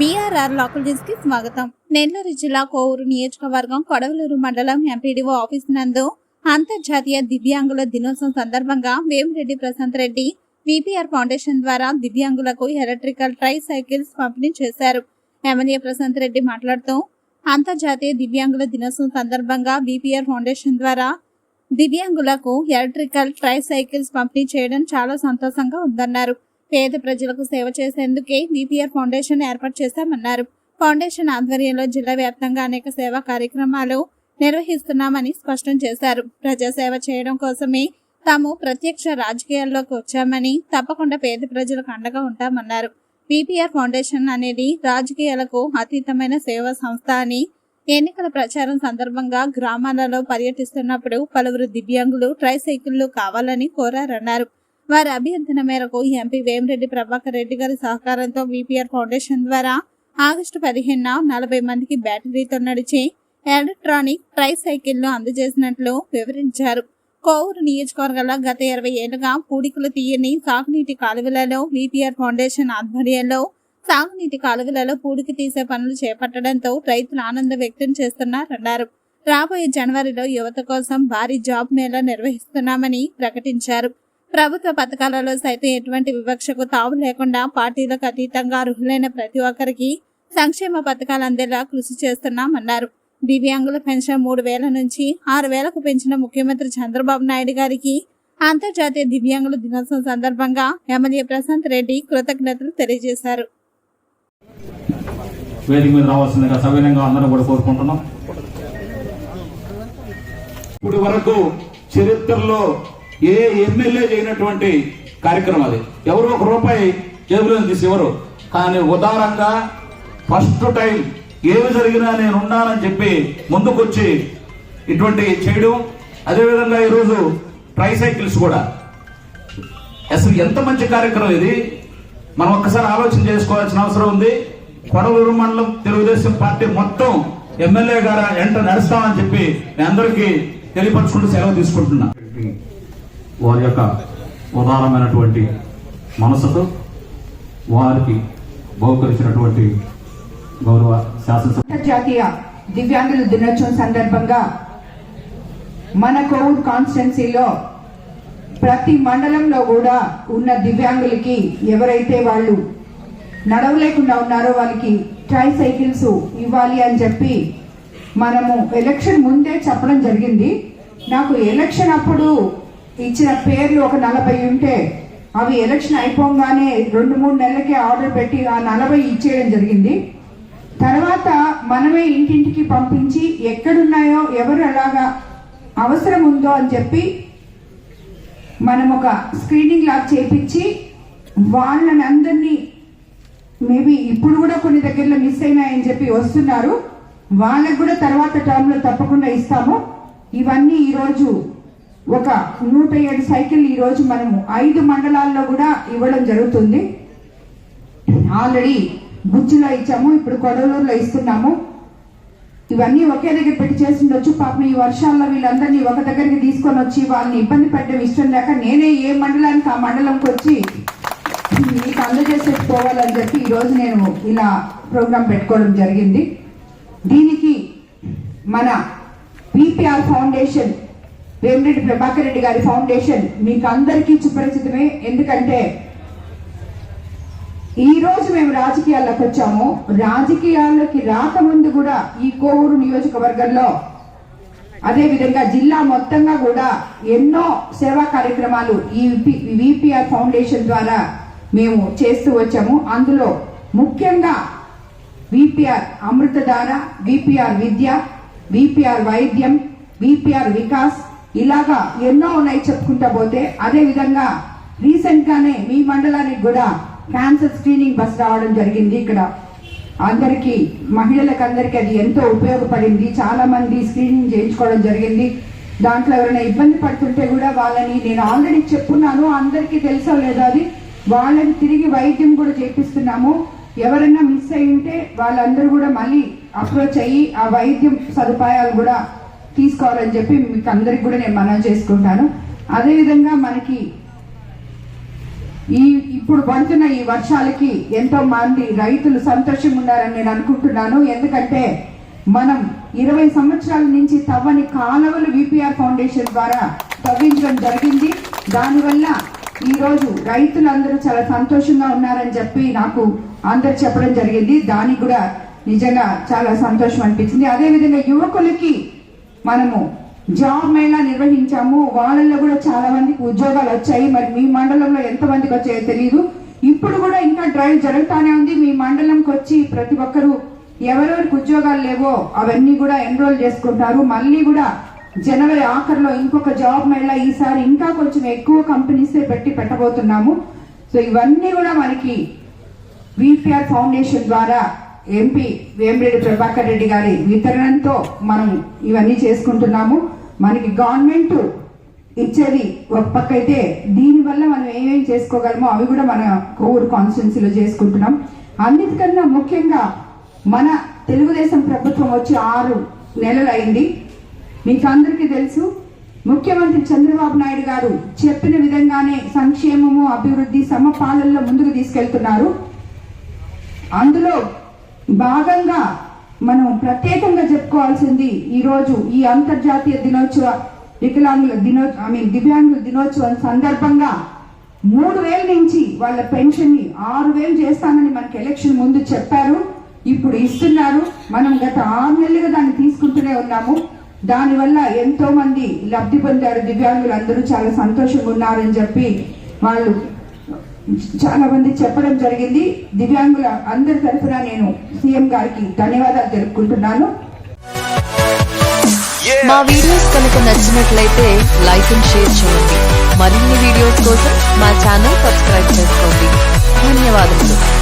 BRR local న్యూస్కి స్వాగతం. నెల్లూరు జిల్లా కోవూరు నియోజకవర్గం కొడవలూరు మండలం ఎంపీడీఓ ఆఫీస్ నందు అంతర్జాతీయ దివ్యాంగుల దినోత్సవం సందర్భంగా వేమిరెడ్డి ప్రశాంత్ రెడ్డి విపిఆర్ ఫౌండేషన్ ద్వారా దివ్యాంగులకు ఎలక్ట్రికల్ ట్రై సైకిల్స్ పంపిణీ చేశారు. ఎమ్మెల్యే ప్రశాంత్ రెడ్డి మాట్లాడుతూ అంతర్జాతీయ దివ్యాంగుల దినోత్సవం సందర్భంగా విపిఆర్ ఫౌండేషన్ ద్వారా దివ్యాంగులకు ఎలక్ట్రికల్ ట్రై సైకిల్స్ పంపిణీ చేయడం చాలా సంతోషంగా ఉందన్నారు. పేద ప్రజలకు సేవ చేసేందుకే విపిఆర్ ఫౌండేషన్ ఏర్పాటు చేశామన్నారు. ఫౌండేషన్ ఆధ్వర్యంలో జిల్లా వ్యాప్తంగా అనేక సేవా కార్యక్రమాలు నిర్వహిస్తున్నామని స్పష్టం చేశారు. ప్రజాసేవ చేయడం కోసమే తాము ప్రత్యక్ష రాజకీయాల్లోకి వచ్చామని తప్పకుండా పేద ప్రజలకు అండగా ఉంటామన్నారు. విపిఆర్ ఫౌండేషన్ అనేది రాజకీయాలకు అతీతమైన సేవా సంస్థ అని ఎన్నికల ప్రచారం సందర్భంగా గ్రామాలలో పర్యటిస్తున్నప్పుడు పలువురు దివ్యాంగులు ట్రైసైకిళ్ళు కావాలని కోరారన్నారు. వారి అభ్యర్థన మేరకు ఎంపీ వేమిరెడ్డి ప్రభాకర్ రెడ్డి గారి సహకారంతో విపిఆర్ ఫౌండేషన్ ద్వారా ఆగస్టు పదిహేనున నలభై మందికి బ్యాటరీతో నడిచే ఎలక్ట్రానిక్ ట్రై సైకిళ్ళు అందజేసినట్లు వివరించారు. కోవూరు నియోజకవర్గంలో గత ఇరవై ఏళ్ళుగా పూడికలు తీయని సాగునీటి కాలువలలో విపిఆర్ ఫౌండేషన్ ఆధ్వర్యంలో సాగునీటి కాలువలలో పూడికి తీసే పనులు చేపట్టడంతో రైతులు ఆనందం వ్యక్తం చేస్తున్నారన్నారు. రాబోయే జనవరిలో యువత కోసం భారీ జాబ్ మేళా నిర్వహిస్తున్నామని ప్రకటించారు. ప్రభుత్వ పథకాలలో సైతం ఎటువంటి వివక్షకు తావు లేకుండా పార్టీలకు అతీతంగా అర్హులైన ప్రతి ఒక్కరికి సంక్షేమ పథకాలు అందేలా కృషి చేస్తున్నామన్నారు. దివ్యాంగుల పెన్షన్ మూడు వేల నుంచి ఆరు వేలకు పెంచిన ముఖ్యమంత్రి చంద్రబాబు నాయుడు గారికి అంతర్జాతీయ దివ్యాంగుల దినోత్సవం సందర్భంగా ఎమ్మెల్యే ప్రశాంత్ రెడ్డి కృతజ్ఞతలు తెలియజేశారు. వేదిక మీద రావాల్సిందిగా అందరం కూడా కోరుకుంటున్నాం. ఇప్పటి వరకు చరిత్రలో ఏ ఎమ్మెల్యే చేయనటువంటి కార్యక్రమం అది. ఎవరు ఒక రూపాయి జేబులో తీసేవారు. కానీ ఉదారంగా ఫస్ట్ టైం ఏమి జరిగినా నేను ఉన్నానని చెప్పి ముందుకొచ్చి ఇటువంటి చేయడం అదేవిధంగా ఈరోజు ట్రైసైకిల్స్ కూడా. అసలు ఎంత మంచి కార్యక్రమం ఇది? మనం ఒక్కసారి ఆలోచన చేసుకోవాల్సిన అవసరం ఉంది. కొడలూరు మండలం తెలుగుదేశం పార్టీ మొత్తం ఎమ్మెల్యే గారు ఎంట నడుస్తామని చెప్పి నేను అందరికీ తెలియపరచుకుంటూ సెలవు తీసుకుంటున్నా. వారి యొక్క ఉదారమైనటువంటి మనసుతో వారికి బహుకరించినటువంటి గౌరవ శాసనసభ అంతర్జాతీయ దివ్యాంగుల దినోత్సవం సందర్భంగా మన కోవిడ్ కాన్స్టిట్యున్సీలో ప్రతి మండలంలో కూడా ఉన్న దివ్యాంగులకి ఎవరైతే వాళ్ళు నడవలేకుండా ఉన్నారో వాళ్ళకి ట్రై సైకిల్స్ ఇవ్వాలి అని చెప్పి మనము ఎలక్షన్ ముందే చెప్పడం జరిగింది. నాకు ఎలక్షన్ అప్పుడు ఇచ్చిన పేర్లు ఒక నలభై ఉంటే అవి ఎలక్షన్ అయిపోగానే రెండు మూడు నెలలకే ఆర్డర్ పెట్టి ఆ నలభై ఇచ్చేయడం జరిగింది. తర్వాత మనమే ఇంటింటికి పంపించి ఎక్కడున్నాయో ఎవరు అలాగా అవసరం ఉందో అని చెప్పి మనం ఒక స్క్రీనింగ్ లాగా చేపించి వాళ్ళని అందరినీ మేబీ ఇప్పుడు కూడా కొన్ని దగ్గరలో మిస్ అయినాయని చెప్పి వస్తున్నారు. వాళ్ళకు కూడా తర్వాత టర్మ్లో తప్పకుండా ఇస్తాము. ఇవన్నీ ఈరోజు ఒక నూట ఏడు సైకిల్ ఈరోజు మనము ఐదు మండలాల్లో కూడా ఇవ్వడం జరుగుతుంది. ఆల్రెడీ బుజ్జిలో ఇచ్చాము ఇప్పుడు కొడలూరులో ఇస్తున్నాము. ఇవన్నీ ఒకే దగ్గర పెట్టి చేసిండొచ్చు పాపం ఈ వర్షాల్లో వీళ్ళందరినీ ఒక దగ్గరికి తీసుకొని వచ్చి వాళ్ళని ఇబ్బంది పెట్టడం ఇష్టం లేక నేనే ఏ మండలానికి ఆ మండలంకి వచ్చి మీకు అందజేసి పోవాలని చెప్పి ఈరోజు నేను ఇలా ప్రోగ్రాం పెట్టుకోవడం జరిగింది. దీనికి మన PPR foundation Vemireddy Prabhakar Reddy garu foundation మీకు అందరికీ సుపరిచితమే. ఎందుకంటే ఈ రోజు మేము రాజకీయాల్లోకి వచ్చాము. రాజకీయాల్లోకి రాకముందు కూడా ఈ కోవూరు నియోజకవర్గంలో అదే విధంగా జిల్లా మొత్తంగా కూడా ఎన్నో సేవా కార్యక్రమాలు ఈ విపిఆర్ ఫౌండేషన్ ద్వారా మేము చేస్తూ వచ్చాము. అందులో ముఖ్యంగా VPR Amruthadhara VPR Vidya VPR Vaidyam VPR Vikas ఇలాగా ఎన్నో ఉన్నాయి చెప్పుకుంటా పోతే అదే విధంగా రీసెంట్ గానే మీ మండలానికి కూడా క్యాన్సర్ స్క్రీనింగ్ బస్ రావడం జరిగింది ఇక్కడ. అందరికి మహిళలకు అందరికి అది ఎంతో ఉపయోగపడింది. చాలా మంది స్క్రీనింగ్ చేయించుకోవడం జరిగింది. దాంట్లో ఎవరైనా ఇబ్బంది పడుతుంటే కూడా వాళ్ళని నేను ఆల్రెడీ చెప్పున్నాను. అందరికీ తెలుసో లేదో అది వాళ్ళని తిరిగి వైద్యం కూడా చేపిస్తున్నాము. ఎవరైనా మిస్ అయి ఉంటే వాళ్ళందరూ కూడా మళ్ళీ అప్రోచ్ అయ్యి ఆ వైద్యం సదుపాయాలు కూడా తీసుకోవాలని చెప్పి మీకు అందరికి కూడా నేను మనం చేసుకుంటాను. అదేవిధంగా మనకి ఈ ఇప్పుడు పడుతున్న ఈ వర్షాలకి ఎంతో మంది రైతులు సంతోషంగా ఉన్నారని నేను అనుకుంటున్నాను. ఎందుకంటే మనం ఇరవై సంవత్సరాల నుంచి తవ్వని కాలువలు విపిఆర్ ఫౌండేషన్ ద్వారా తవ్వించడం జరిగింది. దానివల్ల ఈరోజు రైతులందరూ చాలా సంతోషంగా ఉన్నారని చెప్పి నాకు అందరు చెప్పడం జరిగింది. దానికి కూడా నిజంగా చాలా సంతోషం అనిపించింది. అదేవిధంగా యువకులకి మనము జాబ్ మేళా నిర్వహించాము. వాళ్ళల్లో కూడా చాలా మందికి ఉద్యోగాలు వచ్చాయి. మరి మీ మండలంలో ఎంత మందికి వచ్చాయో తెలియదు ఇప్పుడు కూడా ఇంకా డ్రైవ్ జరుగుతానే ఉంది. మీ మండలంకి వచ్చి ప్రతి ఒక్కరూ ఎవరెవరికి ఉద్యోగాలు లేవో అవన్నీ కూడా ఎన్రోల్ చేసుకుంటారు. మళ్ళీ కూడా జనవరి ఆఖరిలో ఇంకొక జాబ్ మేళా ఈసారి ఇంకా కొంచెం ఎక్కువ కంపెనీసే పెట్టి పెట్టబోతున్నాము. సో ఇవన్నీ కూడా మనకి విపిఆర్ ఫౌండేషన్ ద్వారా ఎంపీ వేమిరెడ్డి ప్రభాకర్ రెడ్డి గారి వితరణతో మనం ఇవన్నీ చేసుకుంటున్నాము. మనకి గవర్నమెంట్ ఇచ్చేది ఒక పక్క అయితే దీనివల్ల మనం ఏమేమి చేసుకోగలమో అవి కూడా మన కోవూరు కాన్స్టిట్యున్సీలో చేసుకుంటున్నాం. అన్నిటికన్నా ముఖ్యంగా మన తెలుగుదేశం ప్రభుత్వం వచ్చి ఆరు నెలలు అయింది. మీకు అందరికీ తెలుసు ముఖ్యమంత్రి చంద్రబాబు నాయుడు గారు చెప్పిన విధంగానే సంక్షేమము అభివృద్ధి సమపాలనలో ముందుకు తీసుకెళ్తున్నారు. అందులో భాగంగా మనం ప్రత్యేకంగా చెప్పుకోవాల్సింది ఈరోజు ఈ అంతర్జాతీయ దినోత్సవ వికలాంగుల దినో ఐ మీన్ దివ్యాంగుల దినోత్సవం సందర్భంగా మూడు వేల నుంచి వాళ్ళ పెన్షన్ని ఆరు వేలు చేస్తానని మనకి ఎలక్షన్ ముందు చెప్పారు. ఇప్పుడు ఇస్తున్నారు. మనం గత ఆరు నెలలుగా దాన్ని తీసుకుంటూనే ఉన్నాము. దానివల్ల ఎంతో మంది లబ్ధి పొందారు దివ్యాంగులు. అందరూ చాలా సంతోషంగా ఉన్నారని చెప్పి వాళ్ళు చాలా మంది చెప్పడం జరిగింది. దివ్యాంగుల అందరి తరఫున నేను సీఎం గారికి ధన్యవాదాలు తెలుపుకుంటున్నాను. మా వీడియోస్ కనుక నచ్చినట్లయితే లైక్ అండ్ షేర్ చేయండి. మరిన్ని వీడియోస్ కోసం మా ఛానల్ సబ్స్క్రైబ్ చేసుకోండి. ధన్యవాదములు.